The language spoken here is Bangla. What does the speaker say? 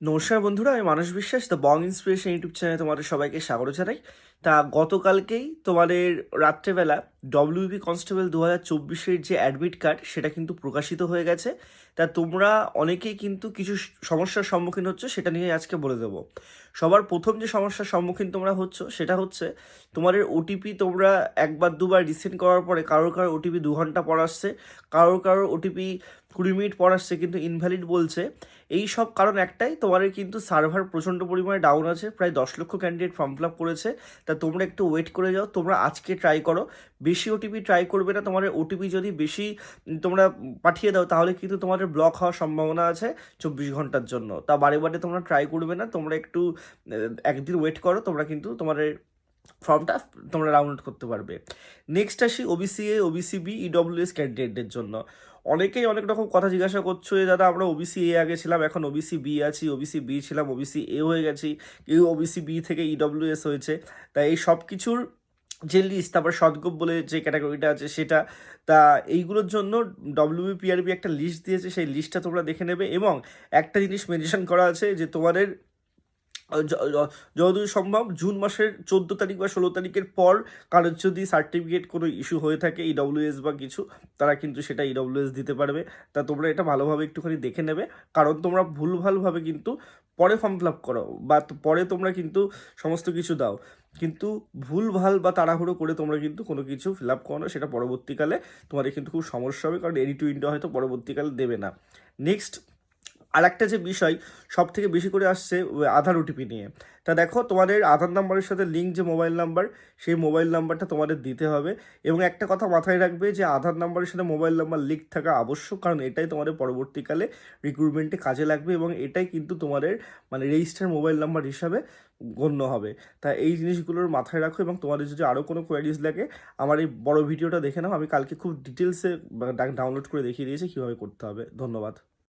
নমস্কার বন্ধুরা, আমি মানুষ বিশ্বাস তো বং ইন্সপিরেশন ইউটিউব চ্যানেলে তোমাদের সবাইকে স্বাগত জানাই। তা গতকালকেই তোমাদের রাত্রেবেলা ডব্লিউবি কনস্টেবল দু হাজার চব্বিশের যে অ্যাডমিট কার্ড সেটা কিন্তু প্রকাশিত হয়ে গেছে। তা তোমরা অনেকেই কিন্তু কিছু সমস্যার সম্মুখীন হচ্ছে, সেটা নিয়ে আজকে বলে দেবো। সবার প্রথম যে সমস্যার সম্মুখীন তোমরা হচ্ছ, সেটা হচ্ছে তোমাদের ওটিপি তোমরা একবার, দুবার রিসেন্ট করার পরে কারোর কারোর ওটিপি দু ঘণ্টা পর আসছে, কারোর কারোর ওটিপি কুড়ি মিনিট পর আসছে কিন্তু ইনভ্যালিড বলছে। এই সব কারণ একটাই, তোমাদের কিন্তু সার্ভার প্রচণ্ড পরিমাণে ডাউন আছে, প্রায় দশ লক্ষ ক্যান্ডিডেট ফর্ম ফিল আপ করেছে। তা তোমরা একটু ওয়েট করে যাও, তোমরা আজকে ট্রাই করো। বেশি ওটিপি ট্রাই করবে না, তোমাদের ওটিপি যদি বেশি তোমরা পাঠিয়ে দাও, তাহলে কিন্তু তোমাদের ব্লক হওয়ার সম্ভাবনা আছে চব্বিশ ঘণ্টার জন্য। তা বারে বারে তোমরা ট্রাই করবে না, তোমরা একটু একদিন ওয়েট করো, তোমরা কিন্তু তোমাদের ফর্মটা তোমরা ডাউনলোড করতে পারবে। নেক্সট আসি OBC A OBC B EWS ক্যান্ডিডেটদের জন্য। অনেকেই অনেক রকম কথা জিজ্ঞাসা করছ যে, দাদা, আমরা ওবিসি এ আগে ছিলাম, এখন ওবিসি বি আছি ওবিসি বি ছিলাম ওবিসি এ হয়ে গেছি, কেউ ওবিসি বি থেকে ইডব্লিউএস হয়েছে। তাই এই সব কিছুর যে লিস্ট তারপর সদগোপ বলে যে ক্যাটাগরিটা আছে সেটা, তা এইগুলোর জন্য ডব্লিউবিপিআরবি একটা লিস্ট দিয়েছে, সেই লিস্টটা তোমরা দেখে নেবে এবং একটা জিনিস মেনশন করা আছে যে তোমাদের যতদূর সম্ভব জুন মাসের চোদ্দ তারিখ বা ষোলো তারিখের পর কারোর যদি সার্টিফিকেট কোনো ইস্যু হয়ে থাকে ইডব্লিউএস বা কিছু, তারা কিন্তু সেটা ইডব্লিউএস দিতে পারবে। তা তোমরা এটা ভালোভাবে একটুখানি দেখে নেবে। কারণ তোমরা ভুলভালভাবে কিন্তু পরে ফর্ম ফিল আপ করো বা পরে তোমরা কিন্তু সমস্ত কিছু দাও। কিন্তু ভুলভাল বা তাড়াহুড়ো করে তোমরা কিন্তু কোনো কিছু ফিল আপ করো সেটা পরবর্তীকালে তোমাদের কিন্তু খুব সমস্যা হবে। কারণ এডি টু ইন্ডো হয়তো পরবর্তীকালে দেবে না। নেক্সট আর একটা যে বিষয় সব থেকে বেশি করে আসছে আধার ওটিপি নিয়ে। তা দেখো, তোমাদের আধার নাম্বারের সাথে লিঙ্ক যে মোবাইল নাম্বার সেই মোবাইল নাম্বারটা তোমাদের দিতে হবে। এবং একটা কথা মাথায় রাখবে যে, আধার নাম্বারের সাথে মোবাইল নাম্বার লিঙ্ক থাকা আবশ্যক, কারণ এটাই তোমাদের পরবর্তীকালে রিক্রুটমেন্টে কাজে লাগবে এবং এটাই কিন্তু তোমাদের মানে রেজিস্টার মোবাইল নাম্বার হিসাবে গণ্য হবে। তা এই জিনিসগুলোর মাথায় রাখো এবং তোমাদের যদি আরও কোনো কোয়ারিজ লাগে, আমার এই বড় ভিডিওটা দেখে নাও। আমি কালকে খুব ডিটেলসে ডাউনলোড করে দেখিয়ে দিয়েছি কীভাবে করতে হবে। ধন্যবাদ।